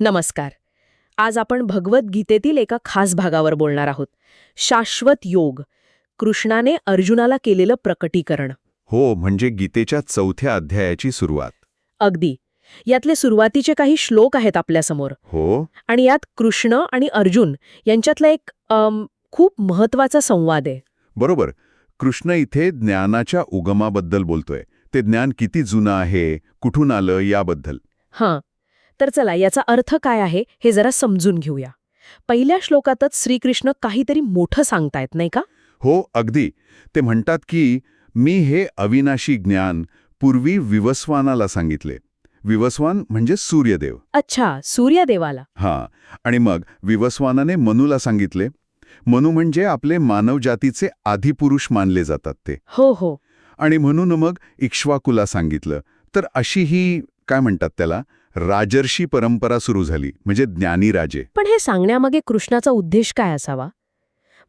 नमस्कार. आज आपण भगवद्गीतेतील एका खास भागावर बोलणार आहोत. शाश्वत योग कृष्णाने अर्जुनाला केलेलं प्रकटीकरण. हो म्हणजे गीतेच्या चौथ्या अध्यायाची सुरुवात. अगदी. यातले सुरुवातीचे काही श्लोक आहेत आपल्यासमोर. हो? आणि यात कृष्ण आणि अर्जुन यांच्यातला एक अम, खूप महत्त्वाचा संवाद आहे. बरोबर. कृष्ण इथे ज्ञानाच्या उगमाबद्दल बोलतोय. ते ज्ञान किती जुनं आहे कुठून आलं याबद्दल. हां. तर चला याचा अर्थ काय आहे हे जरा समजून घेऊया. पहिल्या श्लोकातच श्रीकृष्ण काहीतरी मोठं सांगतायत नाही का? हो अगदी. ते म्हणतात की मी हे अविनाशी ज्ञान पूर्वी विवस्वानाला सांगितले. विवस्वान म्हणजे सूर्यदेव. अच्छा सूर्यदेवाला. हां आणि मग विवस्वानाने मनूला सांगितले. मनू म्हणजे आपले मानवजातीचे आदिपुरुष मानले जातात ते. हो हो. आणि म्हणून मग इक्ष्वाकुला सांगितलं. तर अशी ही काय म्हणतात त्याला? राजर्षी परंपरा सुरू झाली म्हणजे ज्ञानी राजे. पण हे सांगण्यामागे कृष्णाचा उद्देश काय असावा?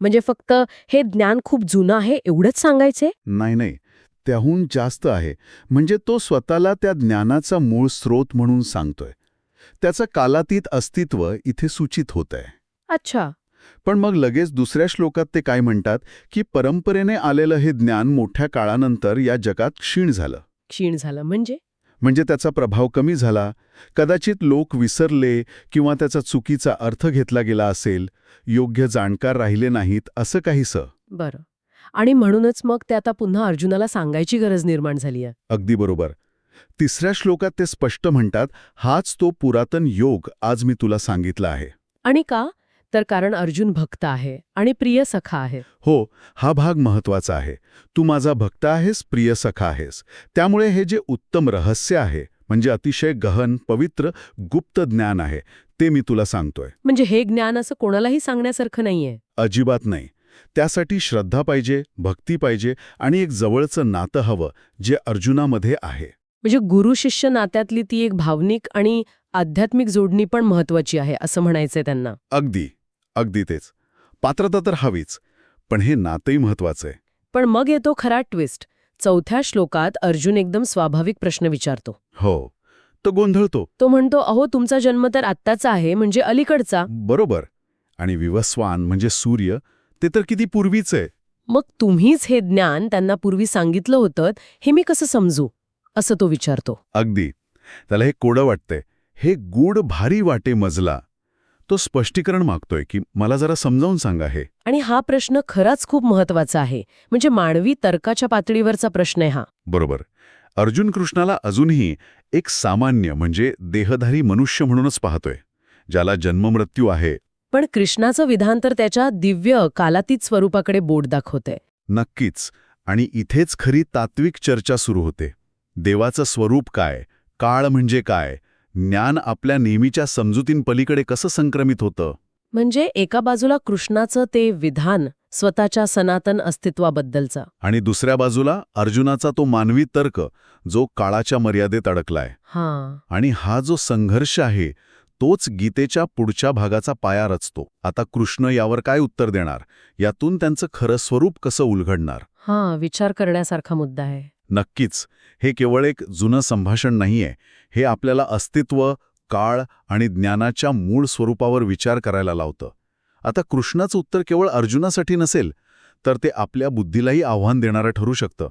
म्हणजे फक्त हे ज्ञान खूप जुनं आहे एवढंच सांगायचे नाही नाही. त्याहून जास्त आहे. म्हणजे तो स्वतःला त्या ज्ञानाचा मूळ स्रोत म्हणून सांगतोय. त्याचं कालातीत अस्तित्व इथे सूचित होत आहे अच्छा. पण मग लगेच दुसऱ्या श्लोकात ते काय म्हणतात? की परंपरेने आलेलं हे ज्ञान मोठ्या काळानंतर या जगात क्षीण झालं. क्षीण झालं. म्हणजे? म्हणजे त्याचा प्रभाव कमी झाला कदाचित लोक विसरले किंवा त्याचा चुकीचा अर्थ घेतला गेला असेल योग्य जाणकार राहिले नाहीत असं काहीसं. बरं. आणि म्हणूनच मग ते आता पुन्हा अर्जुनाला सांगायची गरज निर्माण झाली आहे. अगदी बरोबर. तिसऱ्या श्लोकात ते स्पष्ट म्हणतात हाच तो पुरातन योग आज मी तुला सांगितला आहे. आणि का? तर कारण अर्जुन भक्त आहे आणि प्रिय सखा आहे. हो हा भाग महत्त्वाचा आहे. तू माझा भक्त आहेस प्रिय सखा आहेस. त्यामुळे हे जे उत्तम रहस्य आहे म्हणजे अतिशय गहन पवित्र गुप्त ज्ञान आहे ते मी तुला सांगतोय. म्हणजे हे ज्ञान असं कोणालाही सांगण्यासारखं नाहीये. अजिबात नाही. त्यासाठी श्रद्धा पाहिजे भक्ती पाहिजे आणि एक जवळचं नातं हवं जे अर्जुनामध्ये आहे. म्हणजे गुरु शिष्य नात्यातली ती एक भावनिक आणि आध्यात्मिक जोडणी पण महत्वाची आहे असं म्हणायचंय त्यांना. अगदी. अगदी तेच. पात्रता तर हवीच पण हे नातंही महत्वाचं आहे. पण मग येतो खरा ट्विस्ट चौथ्या श्लोकात अर्जुन एकदम स्वाभाविक प्रश्न विचारतो. हो. तो गोंधळतो. तो म्हणतो अहो तुमचा जन्म तर आत्ताचा आहे म्हणजे अलीकडचा. बरोबर. आणि विवस्वान म्हणजे सूर्य ते तर किती पूर्वीच आहे. मग तुम्हीच हे ज्ञान त्यांना पूर्वी सांगितलं होतं हे मी कसं समजू? असं तो विचारतो. अगदी. त्याला हे कोडं वाटतंय. हे गूढ भारी वाटे मजला. तो स्पष्टीकरण मागतोय की मला जरा समजावून सांगा हे. आणि हा प्रश्न खराच खूप महत्त्वाचा आहे. म्हणजे मानवी तर्काच्या पातळीवरचा प्रश्न आहे हा. बरोबर. अर्जुन कृष्णाला अजूनही एक सामान्य म्हणजे देहधारी मनुष्य म्हणूनच पाहतोय ज्याला जन्ममृत्यू आहे. पण कृष्णाचं विधान तर त्याच्या दिव्य कालातीत स्वरूपाकडे बोट दाखवतंय. नक्कीच. आणि इथेच खरी तात्विक चर्चा सुरू होते. देवाचं स्वरूप काय? काळ म्हणजे काय? ज्ञान आपल्या नेहमीच्या समजुतींपलीकडे कसं संक्रमित होतं? म्हणजे एका बाजूला कृष्णाचं ते विधान स्वतःच्या सनातन अस्तित्वाबद्दलचं. आणि दुसऱ्या बाजूला अर्जुनाचा तो मानवी तर्क जो काळाच्या मर्यादेत अडकलाय. हां. आणि हा जो संघर्ष आहे तोच गीतेच्या पुढच्या भागाचा पाया रचतो. आता कृष्ण यावर काय उत्तर देणार? यातून त्यांचं खरं स्वरूप कसं उलगडणार हां विचार करण्यासारखा मुद्दा आहे. नक्कीच हे केवळ एक जुनं संभाषण नाहीये. हे आपल्याला अस्तित्व काळ आणि ज्ञानाच्या मूळ स्वरूपावर विचार करायला लावतं. आता कृष्णाचं उत्तर केवळ अर्जुनासाठी नसेल तर ते आपल्या बुद्धीलाही आव्हान देणारं ठरू शकतं.